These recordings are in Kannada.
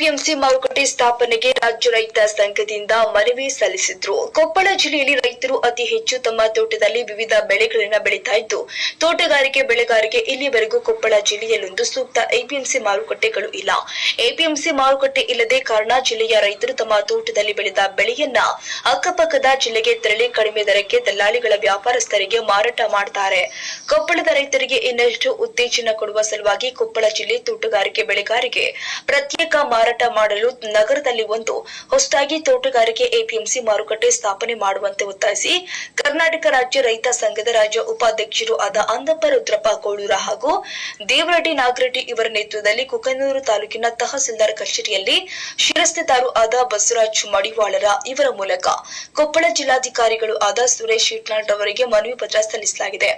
ಎಪಿಎಂಸಿ ಮಾರುಕಟ್ಟೆ ಸ್ಥಾಪನೆಗೆ ರಾಜ್ಯ ರೈತ ಸಂಘದಿಂದ ಮನವಿ ಸಲ್ಲಿಸಿದ್ರು. ಕೊಪ್ಪಳ ಜಿಲ್ಲೆಯಲ್ಲಿ ರೈತರು ಅತಿ ಹೆಚ್ಚು ತಮ್ಮ ತೋಟದಲ್ಲಿ ವಿವಿಧ ಬೆಳೆಗಳನ್ನು ಬೆಳೀತಾ ಇದ್ದು, ತೋಟಗಾರಿಕೆ ಬೆಳೆಗಾರಿಕೆ ಇಲ್ಲಿವರೆಗೂ ಕೊಪ್ಪಳ ಜಿಲ್ಲೆಯಲ್ಲೊಂದು ಸೂಕ್ತ ಎಪಿಎಂಸಿ ಮಾರುಕಟ್ಟೆಗಳು ಇಲ್ಲ. ಎಪಿಎಂಸಿ ಮಾರುಕಟ್ಟೆ ಇಲ್ಲದೆ ಕಾರಣ ಜಿಲ್ಲೆಯ ರೈತರು ತಮ್ಮ ತೋಟದಲ್ಲಿ ಬೆಳೆದ ಬೆಳೆಯನ್ನ ಅಕ್ಕಪಕ್ಕದ ಜಿಲ್ಲೆಗೆ ತೆರಳಿ ಕಡಿಮೆ ದರಕ್ಕೆ ದಲ್ಲಾಳಿಗಳ ವ್ಯಾಪಾರಸ್ಥರಿಗೆ ಮಾರಾಟ ಮಾಡ್ತಾರೆ. ಕೊಪ್ಪಳದ ರೈತರಿಗೆ ಇನ್ನಷ್ಟು ಉತ್ತೇಜನ ಕೊಡುವ ಸಲುವಾಗಿ ಕೊಪ್ಪಳ ಜಿಲ್ಲೆ ತೋಟಗಾರಿಕೆ ಬೆಳೆಗಾರಿಗೆ ಪ್ರತ್ಯೇಕ ಮಾರಾಟ ಮಾಡಲು ನಗರದಲ್ಲಿ ಒಂದು ಹೊಸದಾಗಿ ತೋಟಗಾರಿಕೆ ಎಪಿಎಂಸಿ ಮಾರುಕಟ್ಟೆ ಸ್ಥಾಪನೆ ಮಾಡುವಂತೆ ಒತ್ತಾಯಿಸಿ ಕರ್ನಾಟಕ ರಾಜ್ಯ ರೈತ ಸಂಘದ ರಾಜ್ಯ ಉಪಾಧ್ಯಕ್ಷರು ಆದ ಅಂದಪ್ಪ ರುದ್ರಪ್ಪ ಕೋಳೂರ ಹಾಗೂ ದೇವರಡ್ಡಿ ನಾಗರೆಡ್ಡಿ ಇವರ ನೇತೃತ್ವದಲ್ಲಿ ಕುಕನೂರು ತಾಲೂಕಿನ ತಹಸೀಲ್ದಾರ್ ಕಚೇರಿಯಲ್ಲಿ ಶಿರಸ್ತೆದಾರು ಆದ ಬಸವರಾಜ್ ಮಡಿವಾಳರ ಇವರ ಮೂಲಕ ಕೊಪ್ಪಳ ಜಿಲ್ಲಾಧಿಕಾರಿಗಳು ಆದ ಸುರೇಶ್ ಇಟ್ನಾಳ್ ಅವರಿಗೆ ಮನವಿ ಪತ್ರ ಸಲ್ಲಿಸಲಾಗಿದೆ.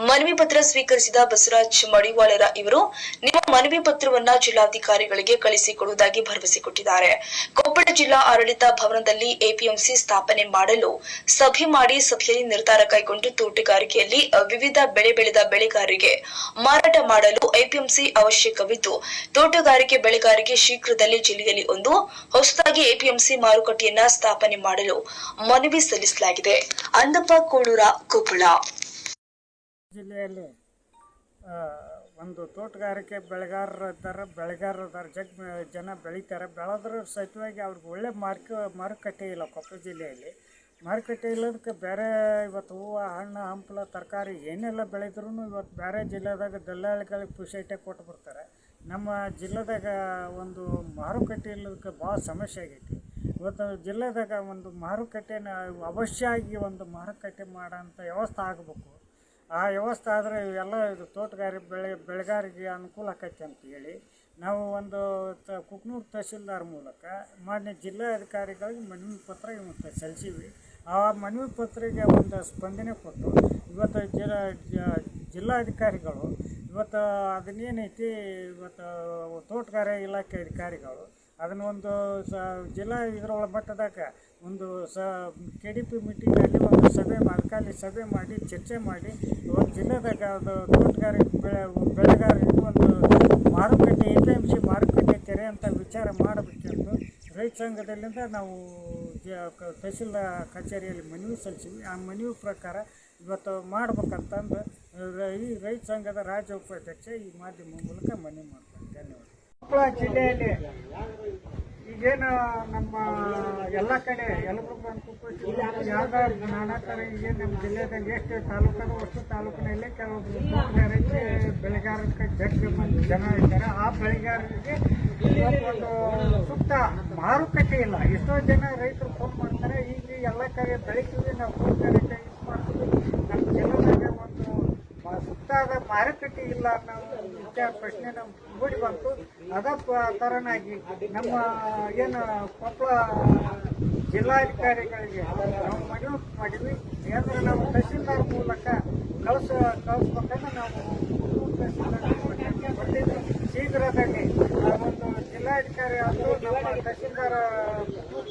ಮನವಿ ಪತ್ರ ಸ್ವೀಕರಿಸಿದ ಬಸವರಾಜ್ ಮಡಿವಾಳರ ಇವರು, ನಿಮ್ಮ ಮನವಿ ಪತ್ರವನ್ನ ಜಿಲ್ಲಾಧಿಕಾರಿಗಳಿಗೆ ಕಳಿಸಿಕೊಡುವುದಾಗಿ ಭರವಸೆ ಕೊಟ್ಟಿದ್ದಾರೆ. ಕೊಪ್ಪಳ ಜಿಲ್ಲಾ ಆಡಳಿತ ಭವನದಲ್ಲಿ ಎಪಿಎಂಸಿ ಸ್ಥಾಪನೆ ಮಾಡಲು ಸಭೆ ಮಾಡಿ ಸಭೆಯಲ್ಲಿ ನಿರ್ಧಾರ ಕೈಗೊಂಡು ತೋಟಗಾರಿಕೆಯಲ್ಲಿ ವಿವಿಧ ಬೆಳೆ ಬೆಳೆದ ಬೆಳೆಗಾರರಿಗೆ ಮಾರಾಟ ಮಾಡಲು ಎಪಿಎಂಸಿ ಅವಶ್ಯಕವಿದ್ದು, ತೋಟಗಾರಿಕೆ ಬೆಳೆಗಾರರಿಗೆ ಶೀಘ್ರದಲ್ಲೇ ಜಿಲ್ಲೆಯಲ್ಲಿ ಒಂದು ಹೊಸದಾಗಿ ಎಪಿಎಂಸಿ ಮಾರುಕಟ್ಟೆಯನ್ನ ಸ್ಥಾಪನೆ ಮಾಡಲು ಮನವಿ ಸಲ್ಲಿಸಲಾಗಿದೆ. ಅಂದಪ್ಪ, ಕೋಳೂರ, ಕೊಪ್ಪಳ. ಜಿಲ್ಲೆಯಲ್ಲಿ ಒಂದು ತೋಟಗಾರಿಕೆ ಬೆಳೆಗಾರರು ಇದ್ದಾರೆ ಬೆಳೆಗಾರರು ಇದ್ದಾರೆ ಜಗ್, ಜನ ಬೆಳೀತಾರೆ. ಬೆಳೆದ್ರ ಸಹಿತವಾಗಿ ಅವ್ರಿಗೆ ಒಳ್ಳೆ ಮಾರ್ಕ, ಮಾರುಕಟ್ಟೆ ಇಲ್ಲ ಕೊಪ್ಪಳ ಜಿಲ್ಲೆಯಲ್ಲಿ. ಮಾರುಕಟ್ಟೆ ಇಲ್ಲದಕ್ಕೆ ಬೇರೆ ಇವತ್ತು ಹೂವು, ಹಣ್ಣು, ಹಂಪಲ, ತರಕಾರಿ ಏನೆಲ್ಲ ಬೆಳೆದ್ರೂ ಇವತ್ತು ಬೇರೆ ಜಿಲ್ಲೆದಾಗ ದಲ್ಲಾಳಿಗಳಿಗೆ ಪುಷೈಟೆ ಕೊಟ್ಟು ಬರ್ತಾರೆ ನಮ್ಮ ಜಿಲ್ಲೆದಾಗ ಒಂದು ಮಾರುಕಟ್ಟೆ ಇಲ್ಲದಕ್ಕೆ ಭಾಳ ಸಮಸ್ಯೆ ಆಗೈತಿ. ಇವತ್ತು ಜಿಲ್ಲೆದಾಗ ಒಂದು ಮಾರುಕಟ್ಟೆನ ಅವಶ್ಯ ಆಗಿ ಒಂದು ಮಾರುಕಟ್ಟೆ ಮಾಡೋಂಥ ವ್ಯವಸ್ಥೆ ಆಗಬೇಕು. ಆ ವ್ಯವಸ್ಥೆ ಆದರೆ ಇವೆಲ್ಲ ಇದು ತೋಟಗಾರಿಕೆ ಬೆಳೆ ಬೆಳೆಗಾರಿಗೆ ಅನುಕೂಲ ಆಕೈತಿ ಅಂತ ಹೇಳಿ ನಾವು ಒಂದು ತ ಕುಕ್ನೂರು ತಹಸೀಲ್ದಾರ್ ಮೂಲಕ ಮಾನ್ಯ ಜಿಲ್ಲಾಧಿಕಾರಿಗಳಿಗೆ ಮನವಿ ಪತ್ರ ಇವತ್ತು ಸಲ್ಲಿಸೀವಿ ಆ ಮನವಿ ಪತ್ರಿಗೆ ಒಂದು ಸ್ಪಂದನೆ ಕೊಟ್ಟು ಇವತ್ತು ಜಿಲ್ಲಾ ಜಿಲ್ಲಾಧಿಕಾರಿಗಳು ಇವತ್ತು ಅದನ್ನೇನೈತಿ ಇವತ್ತು ತೋಟಗಾರಿಕೆ ಇಲಾಖೆ ಅಧಿಕಾರಿಗಳು ಅದನ್ನ ಒಂದು ಸ, ಜಿಲ್ಲಾ ಇದರೊಳ ಮಟ್ಟದಾಗ ಒಂದು ಸ ಕೆ ಡಿ ಪಿ ಮೀಟಿಂಗಲ್ಲಿ ಒಂದು ಸಭೆ ಮಾಡ್ಕಲ್ಲಿ ಸಭೆ ಮಾಡಿ, ಚರ್ಚೆ ಮಾಡಿ ಒಂದು ಜಿಲ್ಲೆದಾಗ ಅದು ತೋಟಗಾರಿಕೆ ಬೆಳೆ, ಬೆಳೆಗಾರರಿಗೆ ಒಂದು ಮಾರುಕಟ್ಟೆ ಎ ಪಿ ಎಂ ಸಿ ಮಾರುಕಟ್ಟೆ ತೆರೆ ಅಂತ ವಿಚಾರ ಮಾಡಬೇಕೆಂದು ರೈತ ಸಂಘದಲ್ಲಿಂದ ನಾವು ತಹಸೀಲ್ದಾರ್ ಕಚೇರಿಯಲ್ಲಿ ಮನವಿ ಸಲ್ಲಿಸಿದ್ವಿ. ಆ ಮನವಿ ಪ್ರಕಾರ ಇವತ್ತು ಮಾಡ್ಬೇಕಂತಂದು ಈ ರೈತ ಸಂಘದ ರಾಜ್ಯ ಉಪಾಧ್ಯಕ್ಷ ಈ ಮಾಧ್ಯಮ ಮೂಲಕ ಮನವಿ ಮಾಡ್ತಾರೆ ಧನ್ಯವಾದ. ಕೊಪ್ಪಳ ಜಿಲ್ಲೆಯಲ್ಲಿ ಈಗೇನು ನಮ್ಮ ಎಲ್ಲ ಕಡೆ ಎಲ್ಲರೂ ಅನ್ಕೋಬೇಕು ಯಾವ್ದಾದ್ರು ನಾನಾ ಥರ ಈಗ ನಮ್ಮ ಜಿಲ್ಲೆದಾಗ ಎಷ್ಟು ತಾಲೂಕದ ಅಷ್ಟು ತಾಲೂಕಿನಲ್ಲಿ ಕೆಲವೊಬ್ಬರು ತೋಟಗಾರಿಕೆ ಬೆಳೆಗಾರಕ್ಕೆ ಮಂದಿ ಜನ ಇದ್ದಾರೆ. ಆ ಬೆಳೆಗಾರರಿಗೆ ಒಂದು ಸುತ್ತ ಮಾರುಕಟ್ಟೆ ಇಲ್ಲ. ಎಷ್ಟೋ ಜನ ರೈತರು ಫೋನ್ ಮಾಡ್ತಾರೆ ಈಗ ಎಲ್ಲ ಕಡೆ ಬೆಳಿತೀವಿ ನಾವು ತೋಟಗಾರಿಕೆ ಯೂಸ್ ಮಾಡ್ತೀವಿ. ನಮ್ಮ ಜಿಲ್ಲೆದಾಗ ಮ- ಮಾರುಕಟ್ಟೆ ಇಲ್ಲ ಅನ್ನೋ ವಿಚಾರ ಪ್ರಶ್ನೆ ನಮ್ಗೆ ಮೂಡಿ ಬಂತು ಅದ ತರನಾಗಿ ನಮ್ಮ ಏನು ಕೊಪ್ಪಳ ಜಿಲ್ಲಾಧಿಕಾರಿಗಳಿಗೆ ನಾವು ಮನವಿ ಮಾಡಿದ್ವಿ ಏನಂದ್ರೆ ನಾವು ತಹಸೀಲ್ದಾರ್ ಮೂಲಕ ಕಳಿಸ ಕಳಿಸ್ಬೇಕಂದ್ರೆ ನಾವು. ಶೀಘ್ರದಲ್ಲಿ ಆ ಒಂದು ಜಿಲ್ಲಾಧಿಕಾರಿ ಆಯ್ತು ನಮ್ಮ ತಹಸೀಲ್ದಾರ್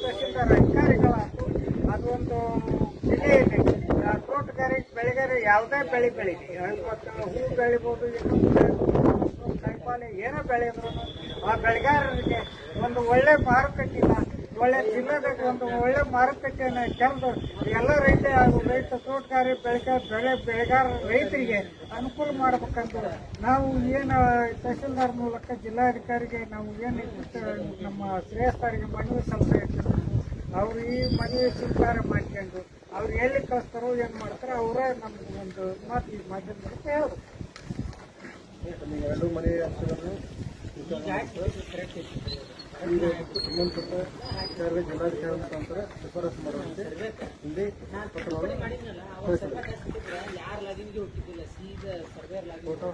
ತಹಸೀಲ್ದಾರ್ ಅಧಿಕಾರಿಗಳಾಯ್ತು ಅದೊಂದು ಜಿಲ್ಲೆಯಲ್ಲಿ ತೋಟಗಾರಿಕೆ ಬೆಳೆಗಾರ ಯಾವುದೇ ಬೆಳೆ ಇವತ್ತು ಹೂ ಬೆಳಿಬೋದು, ಇನ್ನೊಂದು ಬೆಳಿಬೋದು ಕಾಯಿಪಾಲೆ ಏನೋ ಬೆಳೆದ್ರು ಆ ಬೆಳೆಗಾರರಿಗೆ ಒಂದು ಒಳ್ಳೆ ಮಾರುಕಟ್ಟೆ ಒಳ್ಳೆ ಜಿಲ್ಲೆದಾಗ ಒಂದು ಒಳ್ಳೆ ಮಾರುಕಟ್ಟೆಯನ್ನು ಕೆಲ್ದು ಎಲ್ಲ ರೈತ ರೈತ ತೋಟಗಾರಿ ಬೆಳೆಗಾರ ಬೆಳೆ ಬೆಳೆಗಾರ ರೈತರಿಗೆ ಅನುಕೂಲ ಮಾಡ್ಬೇಕಂತ ನಾವು ಏನು ತಹಸೀಲ್ದಾರ್ ಮೂಲಕ ಜಿಲ್ಲಾಧಿಕಾರಿಗೆ ನಾವು ಏನು ನಮ್ಮ ಶ್ರೇಯಸ್ಥರಿಗೆ ಮನವಿ ಸಲ್ಲಿಸ್ತೀವಿ ಅವರು ಈ ಮನವಿ ಸ್ವೀಕಾರ ಮಾಡ್ಕೊಂಡು ಅವ್ರು ಎಲ್ಲಿ ಕಳಿಸ್ತಾರೋ ಏನು ಮಾಡ್ತಾರೋ ಅವರೇ ನಮ್ಗೆ ಒಂದು ಮಾತು ಈ ಮಾಧ್ಯಮ ಮೂಲಕ ಹೇಳೋದು. ಎರಡು ಮನೆ ಅಂಶಗಳನ್ನು ಸಂಬಂಧಪಟ್ಟ ಜಿಲ್ಲಾಧಿಕಾರಿ ಯಾರು ಶಿಫಾರಸು ಮಾಡುವಂತೆ ಸೀದಾ ಪತ್ರವನ್ನು ಕಳಿಸಿದೆ ಫೋಟೋ